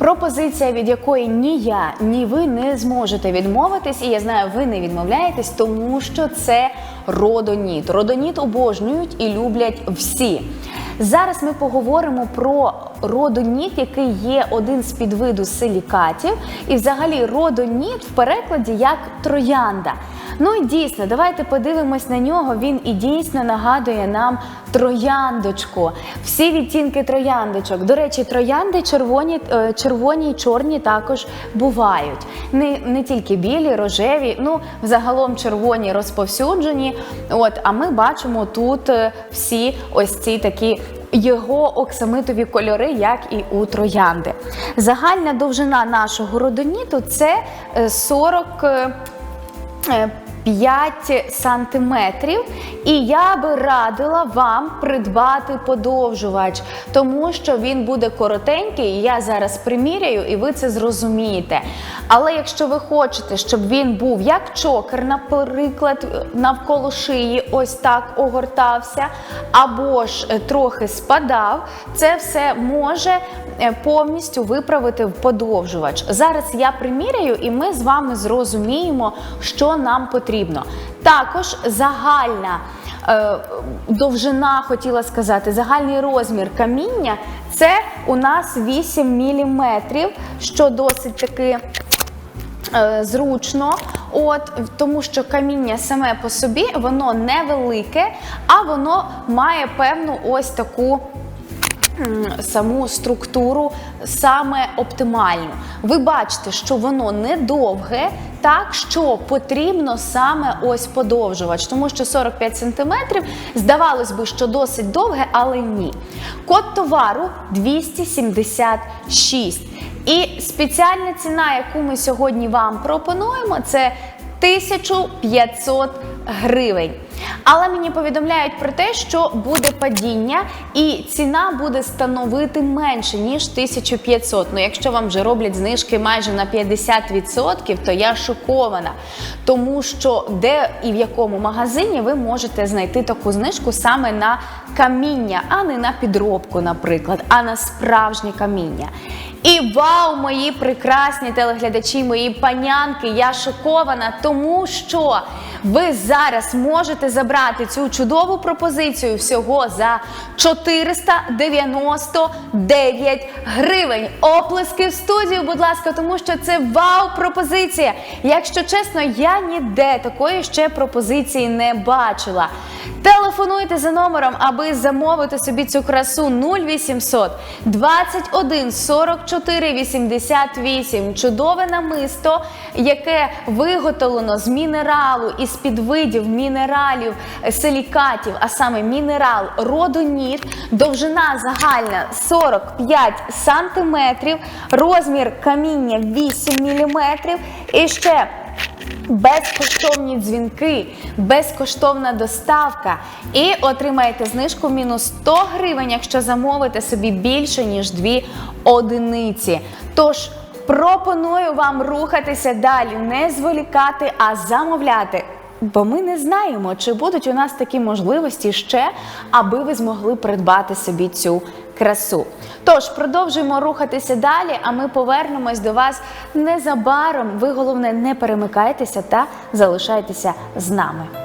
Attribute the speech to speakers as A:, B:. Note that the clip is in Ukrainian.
A: Пропозиція, від якої ні я, ні ви не зможете відмовитись, і я знаю, ви не відмовляєтесь, тому що це родоніт. Родоніт обожнюють і люблять всі. Зараз ми поговоримо про родоніт, який є один з підвиду силікатів, і взагалі родоніт в перекладі як троянда. Ну і дійсно, давайте подивимось на нього. Він і дійсно нагадує нам трояндочку. Всі відтінки трояндочок. До речі, троянди червоні, е, червоні і чорні також бувають. Не, не тільки білі, рожеві, ну взагалом червоні розповсюджені. От, а ми бачимо тут е, всі ось ці такі. Його оксамитові кольори, як і у троянди. Загальна довжина нашого родоніту це е, 40 е, е, 5 сантиметрів, і я би радила вам придбати подовжувач, тому що він буде коротенький. і Я зараз приміряю, і ви це зрозумієте. Але якщо ви хочете, щоб він був як чокер, наприклад, навколо шиї, ось так огортався, або ж е, трохи спадав, це все може е, повністю виправити подовжувач. Зараз я приміряю, і ми з вами зрозуміємо, що нам потрібно. Також загальна е, довжина, хотіла сказати, загальний розмір каміння це у нас 8 мм, що досить таки. Зручно, от тому що каміння саме по собі воно невелике, а воно має певну ось таку саму структуру саме оптимальну. Ви бачите, що воно не довге, так що потрібно саме ось подовжувач, тому що 45 см, здавалось би, що досить довге, але ні. Код товару 276. І спеціальна ціна, яку ми сьогодні вам пропонуємо, це 1500 гривень. Але мені повідомляють про те, що буде падіння, і ціна буде становити менше ніж 1500. Ну, якщо вам вже роблять знижки майже на 50%, то я шокована. Тому що де і в якому магазині ви можете знайти таку знижку саме на каміння, а не на підробку, наприклад, а на справжнє каміння. І вау, мої прекрасні телеглядачі, мої панянки, я шокована, тому що ви зараз можете забрати цю чудову пропозицію всього за 499 гривень. Оплески в студію, будь ласка, тому що це вау-пропозиція. Якщо чесно, я ніде такої ще пропозиції не бачила. Телефонуйте за номером, аби замовити собі цю красу 0800 21 44 88. Чудове намисто, яке виготовлено з мінералу із підвидів мінералів е, силікатів, а саме мінерал родоніт, довжина загальна 45 сантиметрів, розмір каміння 8 міліметрів. І ще Безкоштовні дзвінки, безкоштовна доставка. І отримаєте знижку мінус 100 гривень, якщо замовите собі більше, ніж дві одиниці. Тож пропоную вам рухатися далі, не зволікати, а замовляти. Бо ми не знаємо, чи будуть у нас такі можливості ще, аби ви змогли придбати собі цю красу. Тож продовжуємо рухатися далі, а ми повернемось до вас незабаром. Ви головне не перемикайтеся та залишайтеся з нами.